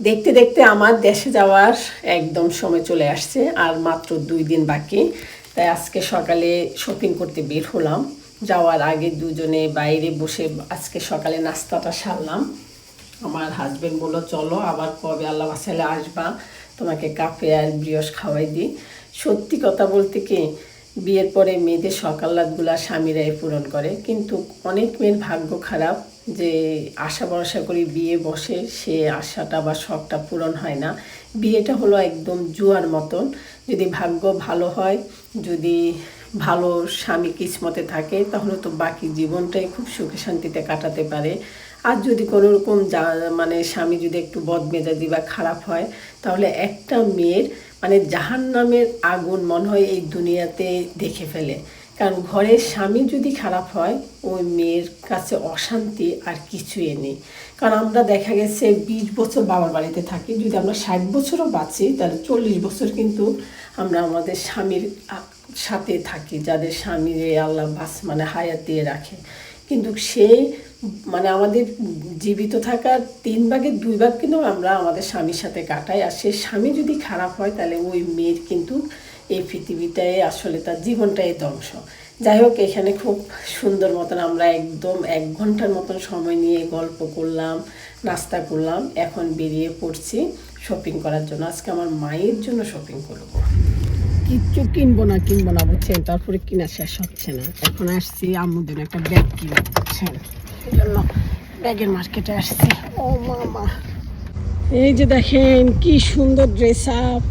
দেখতে দেখতে আমার দেশে যাওয়ার একদম সময় চলে আসছে, আর মাত্র দুই দিন বাকি। তাই আজকে সকালে শপিং করতে বের হলাম। যাওয়ার আগে দুজনে বাইরে বসে আজকে সকালে নাস্তাটা সারলাম। আমার হাজবেন্ড বলল, চলো আবার কবে আল্লাহ বাসালে আসবা? তোমাকে কাপে আর ব্রিয়স খাওয়াই দিই। সত্যি কথা বলতে কি বিয়ের পরে মেয়েদের সকাল রাতগুলা স্বামীরাই পূরণ করে। কিন্তু অনেক মেয়ের ভাগ্য খারাপ যে আশা ভরসা করি বিয়ে বসে সে আশাটা বা শখটা পূরণ হয় না। বিয়েটা হলো একদম জুয়ার মতন। যদি ভাগ্য ভালো হয়, যদি ভালো স্বামী কিসমতে থাকে, তাহলে তো বাকি জীবনটাই খুব সুখে শান্তিতে কাটাতে পারে। আর যদি কোনো রকম যা মানে স্বামী যদি একটু বদমেজাজি বা খারাপ হয়, তাহলে একটা মেয়ের মানে জাহান নামের আগুন মনে হয় এই দুনিয়াতে দেখে ফেলে। কারণ ঘরের স্বামী যদি খারাপ হয়, ওই মেয়ের কাছে অশান্তি আর কিছুই নেই। কারণ আমরা দেখা গেছে বিশ বছর বাবার বাড়িতে থাকি, যদি আমরা ষাট বছরও বাঁচি, তাহলে চল্লিশ বছর কিন্তু আমরা আমাদের স্বামীর সাথে থাকি, যাদের স্বামীরে আল্লাহ বাস মানে হায়াত দিয়ে রাখে। কিন্তু সেই মানে আমাদের জীবিত থাকার তিন ভাগের দুই ভাগ কিন্তু আমরা আমাদের স্বামীর সাথে কাটাই। আর সে স্বামী যদি খারাপ হয়, তাহলে ওই মেয়ের কিন্তু এই পৃথিবীটাই আসলে তার জীবনটাই ধ্বংস। যাই হোক, এখানে খুব সুন্দর মতন আমরা একদম এক ঘণ্টার মতন সময় নিয়ে গল্প করলাম, নাস্তা করলাম, এখন বেরিয়ে পড়ছি শপিং করার জন্য। আজকে আমার মায়ের জন্য শপিং করব। কিচ্ছু কিনবো না কিনবো না, বুঝছেন? তারপরে কিনা শেষ হচ্ছে না। এখন আসছি আম্মুদের একটা ব্যাগ কিনে জন্য ব্যাগের মার্কেটে আসছি। ও মামা। এই যে দেখেন, কি সুন্দর ড্রেস আপ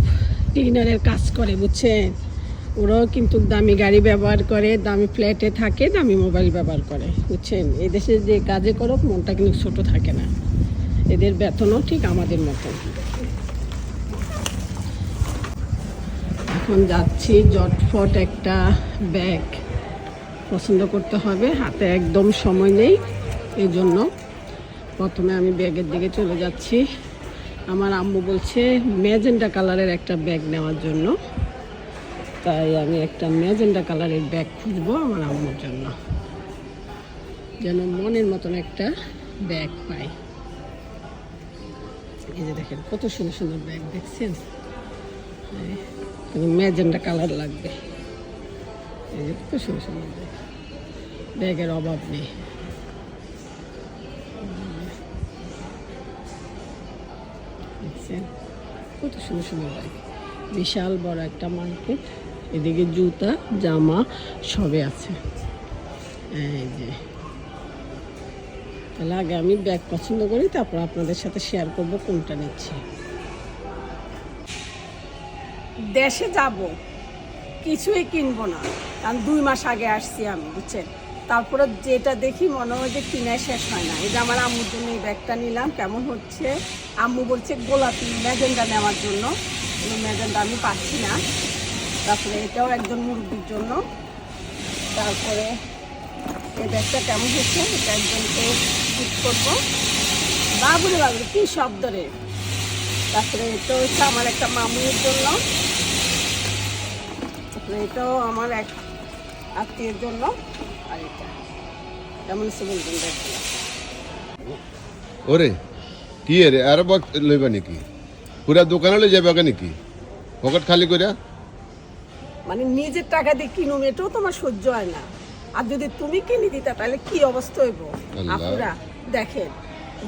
ক্লিনারের কাজ করে, বুঝছেন? ওরাও কিন্তু দামি গাড়ি ব্যবহার করে, দামি ফ্ল্যাটে থাকে, দামি মোবাইল ব্যবহার করে, বুঝছেন? এই দেশে যে কাজে করুক, মনটা কিন্তু ছোট থাকে না। এদের বেতনও ঠিক আমাদের মতন। এখন যাচ্ছি, জটফট একটা ব্যাগ পছন্দ করতে হবে। হাতে একদম সময় নেই। এই জন্য প্রথমে আমি ব্যাগের দিকে চলে যাচ্ছি। আমার আম্মু বলছে ম্যাজেন্ডা কালারের একটা ব্যাগ নেওয়ার জন্য। তাই আমি একটা ম্যাজেন্ডা কালারের ব্যাগ খুঁজবো আমার আম্মুর জন্য। যেন মনের মতন একটা ব্যাগ পাই। এই যে দেখেন, কত সুন্দর সুন্দর ব্যাগ, দেখছেন? ম্যাজেন্ডা কালার লাগবে। এই যে কত সুন্দর সুন্দর ব্যাগ। ব্যাগের অভাব নেই। দেখছেন কত সুন্দর সুন্দর ব্যাগ বিশাল বড় একটা মার্কেট এদিকে জুতা, জামা সবে আছে। এই যে। তাহলে আগে আমি ব্যাগ পছন্দ করি, তারপর আপনাদের সাথে শেয়ার করব কোনটা নিচ্ছি। দেশে যাব, কিছুই কিনবো না। কারণ দুই মাস আগে আসছি আমি, বুঝছেন? তারপরে যেটা দেখি মনে হয় যে কিনায় শেষ হয় না। এটা আমার আম্মুর জন্য এই ব্যাগটা নিলাম, কেমন হচ্ছে? আম্মু বলছে গোলাপি ম্যাজেন্ডা নেওয়ার জন্য। ম্যাজেন্ডা আমি পাচ্ছি না। তারপরে এটাও একজন মুরব্বির জন্য। তারপরে এই ব্যাগটা কেমন হচ্ছে এটা একজনকে গিফট করব। বাবুরে বাবুরে, কী শব্দ রে? তারপরে এটা হচ্ছে আমার একটা মামুর জন্য। তারপরে এটাও আমার এক আত্মীয়ের জন্য। আর এটা কেমন হচ্ছে বলবেন ওরে কি রে আর বক লইবা নাকি? পুরা দোকানে লই যাবে নাকি? পকেট খালি করে মানে নিজের টাকা দিয়ে কিনুম এটাও তোমার সহ্য হয় না। আর যদি তুমি কিনে দিতা তাহলে কি অবস্থা হইব। আপুরা দেখেন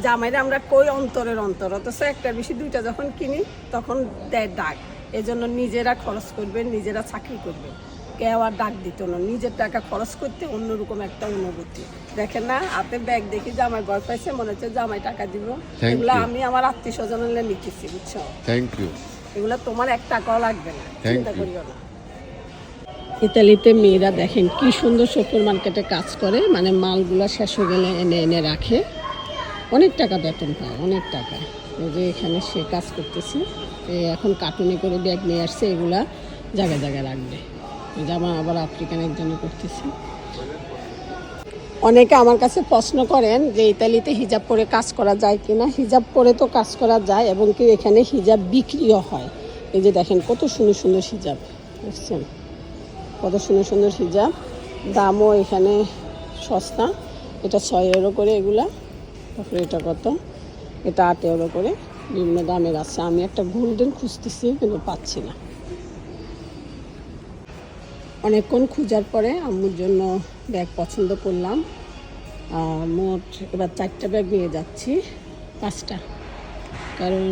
জামাইরা আমরা কই অন্তরের অন্তর? অথচ একটা বেশি দুইটা যখন কিনি তখন দেয় ডাক এজন্য নিজেরা খরচ করবেন নিজেরা চাকরি করবেন। কেউ আর ডাক দিত না। নিজের টাকা খরচ করতে অন্যরকম একটা অনুভূতি। দেখেন না হাতে ব্যাগ দেখি জামাই ভয় পাইছে মনে হচ্ছে জামাই টাকা দিব। এগুলো আমি আমার আত্মীয় স্বজনের লিখেছি বুঝছ? থ্যাংক ইউ এগুলো তোমার এক টাকাও লাগবে না চিন্তা করিও না। ইতালিতে মেয়েরা দেখেন কি সুন্দর সুপার মার্কেটে কাজ করে মানে মালগুলো শেষ হয়ে গেলে এনে এনে রাখে। অনেক টাকা বেতন পায় অনেক টাকা। এই যে এখানে সে কাজ করতেছে এখন কার্টুনে করে ব্যাগ নিয়ে আসছে এগুলা জায়গায় জায়গায় রাখবে। জামা আবার আফ্রিকান একজনে করতেছি। অনেকে আমার কাছে প্রশ্ন করেন যে ইতালিতে হিজাব পরে কাজ করা যায় কি না হিজাব পরে তো কাজ করা যায় এবং কি এখানে হিজাব বিক্রিও হয়? এই যে দেখেন কত সুন্দর সুন্দর হিজাব, বুঝছেন? কত সুন্দর সুন্দর হিজাব। দামও এখানে সস্তা। এটা ছয় ইউরো করে এগুলা। তারপরে এটা কত? এটা আট ইউরো করে। বিভিন্ন দামের আছে। আমি একটা গোল্ডেন খুঁজতেছি কিন্তু পাচ্ছি না। অনেকক্ষণ খোঁজার পরে আম্মুর জন্য ব্যাগ পছন্দ করলাম। মোট এবার চারটা ব্যাগ নিয়ে যাচ্ছি, পাঁচটা। কারণ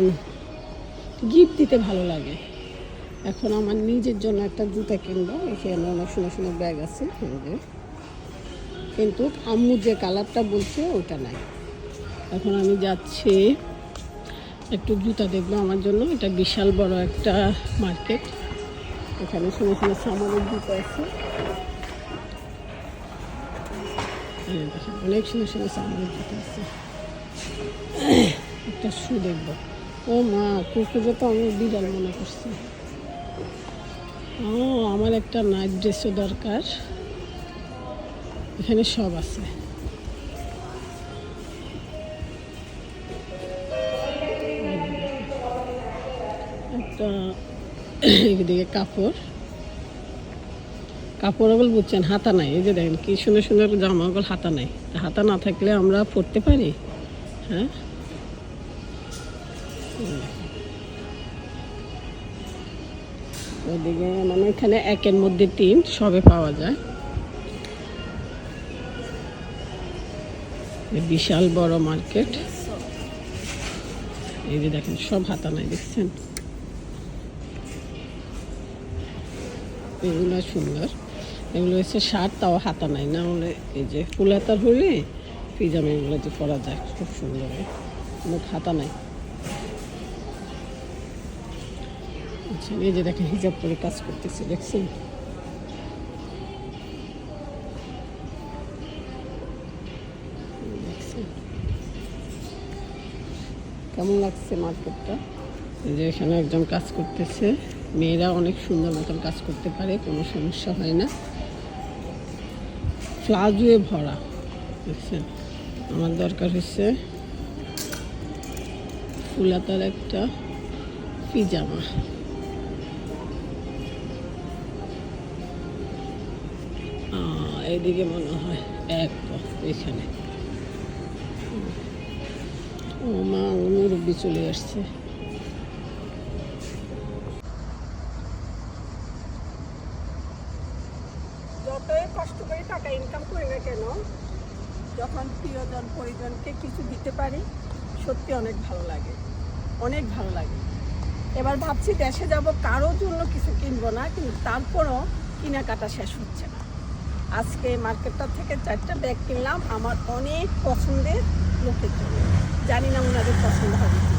গিফট দিতে ভালো লাগে। এখন আমার নিজের জন্য একটা জুতা কিনবো, এখানে অনেক সুন্দর সুন্দর ব্যাগ আছে যে। কিন্তু আম্মু যে কালারটা বলছে ওটা নাই। এখন আমি যাচ্ছি, একটু জুতা দেখব আমার জন্য। এটা বিশাল বড় একটা মার্কেট। এখানে সুন্দর সুন্দর সামনের জুতো আছে। অনেক সুন্দর সুন্দর সামনের জুতো আছে। একটা শু দেখব। ও মা কুকুরে তো আমি বিড়াল মনে করছি। ও, আমার একটা নাইট ড্রেসও দরকার। এখানে সব আছে। একটা এদিকে কাপড়। কাপড় ওগুলো বুঝছেন, হাতা নাই। এই যে দেখেন, কি সুন্দর সুন্দর জামা ওগুলো হাতা নাই। হাতা না থাকলে আমরা পরতে পারি? হ্যাঁ? ওইদিকে মানে এখানে একের মধ্যে তিন, সবে পাওয়া যায়। বিশাল বড় মার্কেট। এই যে দেখেন, সব হাতা নাই, দেখছেন? এগুলো সুন্দর। এগুলো হচ্ছে শার্ট, তাও হাতা নাই না। হলে এই যে ফুল হাতার হলে এগুলো যে পরা যায়, খুব সুন্দর কোনো হাতা নাই। আচ্ছা এই যে দেখেন, হিজাব করে কাজ করতেছে দেখছেন? কেমন লাগছে মার্কেটটা? এই যে এখানে একজন কাজ করতেছে। মেয়েরা অনেক সুন্দর মতন কাজ করতে পারে, কোনো সমস্যা হয় না। ফ্লাজুয়ে ভরা, দেখছেন? আমার দরকার হচ্ছে ফুলাতার একটা পিজামা। এদিকে মনে হয় এক এখানে। ও মা মুরব্বী চলে আসছে। টাকা ইনকাম করি না কেন? যখন প্রিয়জন, পরিজনকে কিছু দিতে পারি, সত্যি অনেক ভালো লাগে। অনেক ভালো লাগে। এবার ভাবছি দেশে যাব কারোর জন্য কিছু কিনবো না, কিন্তু তারপরও কেনাকাটা শেষ হচ্ছে না। আজকে মার্কেটটা থেকে চারটা ব্যাগ কিনলাম, আমার অনেক পছন্দের লোকের জন্য। জানি না ওনাদের পছন্দ হবে কি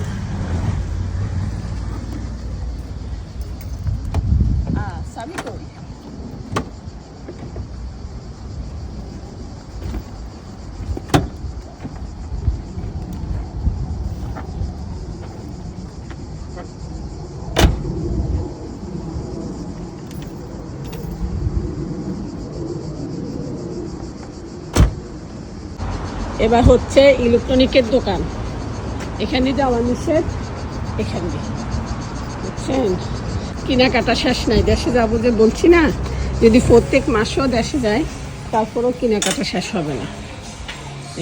সাবি করি এবার হচ্ছে ইলেকট্রনিকের দোকান। এখানে যাওয়া নিষেধ, এখান। বুঝছেন? কেনাকাটা শেষ নাই। দেশে যাব যে বলছি না, যদি প্রত্যেক মাসেও দেশে যায়, তারপরেও কেনাকাটা শেষ হবে না।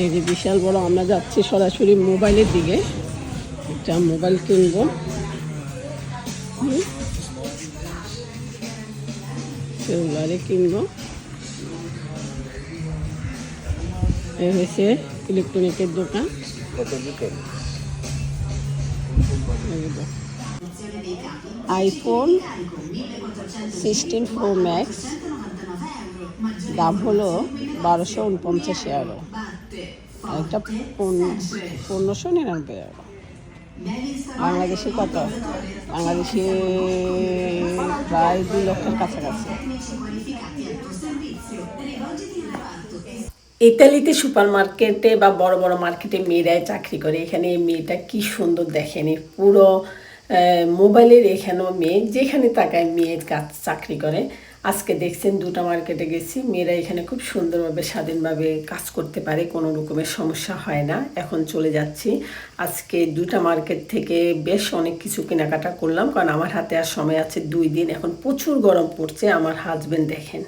এই যে বিশাল বড়, আমরা যাচ্ছি সরাসরি মোবাইলের দিকে। একটা মোবাইল কিনবো। কিনবো। এই হয়েছে ইলেকট্রনিকের দোকান। IPhone sixteen pro max. দাম হলো বারোশো উনপঞ্চাশ এগারো একটা পনেরোশো নিরানব্বই এগারো বাংলাদেশে কত? বাংলাদেশে প্রায় দুই লক্ষের কাছাকাছি। ইতালিতে সুপার মার্কেটে বা বড় বড় মার্কেটে মেয়েরাই চাকরি করে। এখানে মেয়েটা কি সুন্দর দেখেন পুরো মোবাইলের এখানেও মেয়ে, যেখানে তাকায় মেয়ের কাজ চাকরি করে। আজকে দেখছেন দুটো মার্কেটে গেছি, মেয়েরা এখানে খুব সুন্দরভাবে, স্বাধীনভাবে কাজ করতে পারে, কোনো রকমের সমস্যা হয় না। এখন চলে যাচ্ছি। আজকে দুটা মার্কেট থেকে বেশ অনেক কিছু কেনাকাটা করলাম, কারণ আমার হাতে আর সময় আছে দুই দিন। এখন প্রচুর গরম পড়ছে, আমার হাজবেন্ড দেখেন।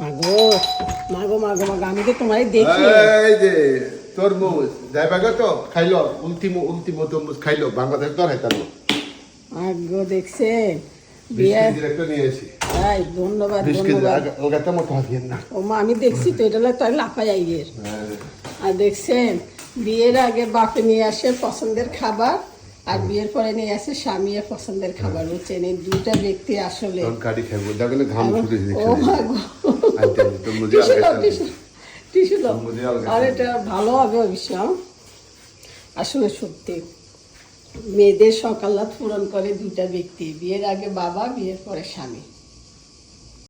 মাগো মাগো মাগো মাগো আমি তো তোমায় দেখি। এই যে তরমুজ। তো খাইলো উল্টিমো উল্টিমো তরমুজ খাইলো বাংলাদেশ তো বিয়ে নিয়ে তাই ধন্যবাদ না। ও মা আমি দেখছি তো এটা তো লাফাই আইয়ের হ্যাঁ। আর দেখছেন বিয়ের আগে বাপে নিয়ে আসে পছন্দের খাবার আর বিয়ের পরে নিয়ে আসে স্বামীর পছন্দের খাবার। বুঝছেন এই দুইটা ব্যক্তি আসলে। ও মা গো টিস্যু আর এটা ভালো হবে অবশ্য? আসলে সত্যি মেয়েদের সকালাত পূরণ করে দুইটা ব্যক্তি বিয়ের আগে বাবা বিয়ের পরে স্বামী।